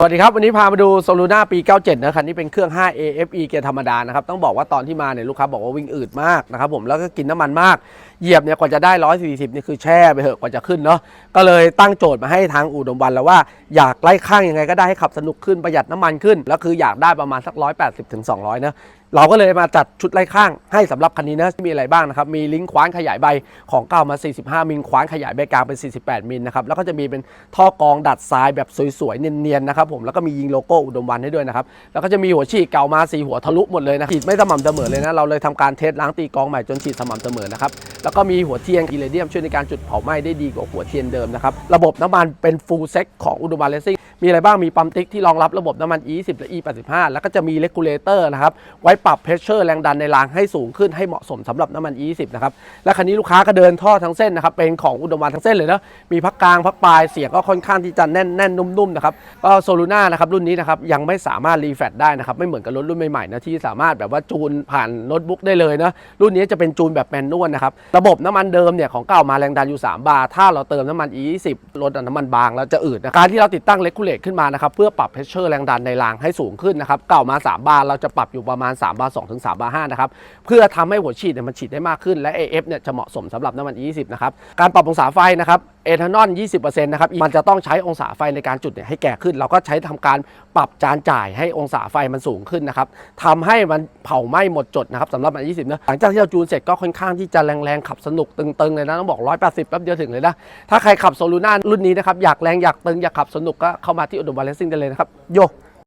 สวัสดีครับ วันนี้พามาดูโซลูน่าปี 97 นะคันนี้เป็นเครื่อง 5 AFE เกียร์ธรรมดานะครับ ต้องบอกว่าตอนที่มาเนี่ยลูกค้าบอกว่าวิ่งอืดมากนะครับผมแล้วก็กินน้ำมันมาก เหยียบเนี่ยกว่าจะได้ 140 นี่คือแช่ไปเหอะกว่าจะขึ้นเนาะก็เลยตั้งโจทย์มาให้ทางอู่ดมวันแล้วว่าอยากไล่ข้างยังไงก็ได้ให้ขับสนุกขึ้นประหยัดน้ำมันขึ้น แล้วคืออยากได้ประมาณสัก 180ถึง200นะ เราก็เลยมาจัดชุดไล่ข้างให้สำหรับคันนี้นะมีอะไรบ้างนะครับ มีลิงก์คว้านขยายใบของเก่ามา 45 มิลคว้านขยายใบกลางเป็น 48 มิลนะครับ แล้วก็จะมีเป็นท่อกรองดัดทรายแบบสวยๆ เนียนๆ นะครับผม แล้วก็มียิงโลโก้อุดมวันให้ด้วยนะครับ แล้วก็จะมีหัวฉีดเก่ามาสีหัวทะลุหมดเลยนะฉีดไม่สม่ำเสมอเลยนะ เราเลยทำการเทสล้างตีกรองใหม่จนฉีดสม่ำเสมอนะครับ แล้วก็มีหัวเทียนอิเลเดียมช่วยในการจุดเผาไหม้ได้ดีกว่าหัวเทียนเดิมนะครับ ระบบน้ำมันเป็นฟูลเซ็ตของอุดมวันเลสซิ่ง มีอะไรบ้างมีปั๊มติ๊กที่รองรับระบบน้ำมัน E10 และ E85 แล้วก็จะมีเลกูเลเตอร์นะครับไว้ปรับเพรสเชอร์แรงดันในรางให้สูงขึ้นให้เหมาะสมสำหรับน้ำมัน E10 นะครับและคันนี้ลูกค้าก็เดินท่อทั้งเส้นนะครับเป็นของอุดมวันทั้งเส้นเลยนะมีพักกลางพักปลายเสียงก็ค่อนข้างที่จะแน่นแน่นนุ่มๆนะครับก็โซลูน่านะครับรุ่นนี้นะครับยังไม่สามารถรีแฟตได้นะครับไม่เหมือนกับรถรุ่นใหม่ๆนะที่สามารถแบบว่าจูนผ่านโน้ตบุ๊กได้เลยนะรุ่นนี้จะเป็นจูนแบบแมนนวลนะครับระบบน้ำมันเดิมเนี่ยของเก่ามาแรงดันอยู่ 3 บาร์ถ้าเราเติมน้ำมัน E20 ลดน้ำมันบางแล้วจะอืดนะการที่เราติดตั้งเลกูเลตขึ้นมานะครับเพื่อปรับเพชเชอร์แรงดันในรางให้สูงขึ้นนะครับเก่ามา 3 บาร์เราจะปรับอยู่ประมาณ 3 บาร์2ถึง3บาร์5นะครับเพื่อทำให้หัวฉีดเนี่ยมันฉีดได้มากขึ้นและ AF เนี่ยจะเหมาะสมสำหรับน้ำมัน E20 นะครับการปรับองศาไฟนะครับ เอทานอล 20%นะครับ มันจะต้องใช้องศาไฟในการจุดเนี่ยให้แก่ขึ้น เราก็ใช้ทำการปรับจานจ่ายให้องศาไฟมันสูงขึ้นนะครับทำให้มันเผาไหม้หมดจดนะครับสำหรับมัน 20นะหลังจากที่เราจูนเสร็จก็ค่อนข้างที่จะแรงๆขับสนุกตึงๆเลยนะต้องบอก 180แป๊บเดียวถึงเลยนะ ถ้าใครขับโซลูน่ารุ่นนี้นะครับอยากแรงอยากตึงอยากขับสนุกก็เข้ามาที่อุดมวาเลซิ่งได้เลยนะครับโย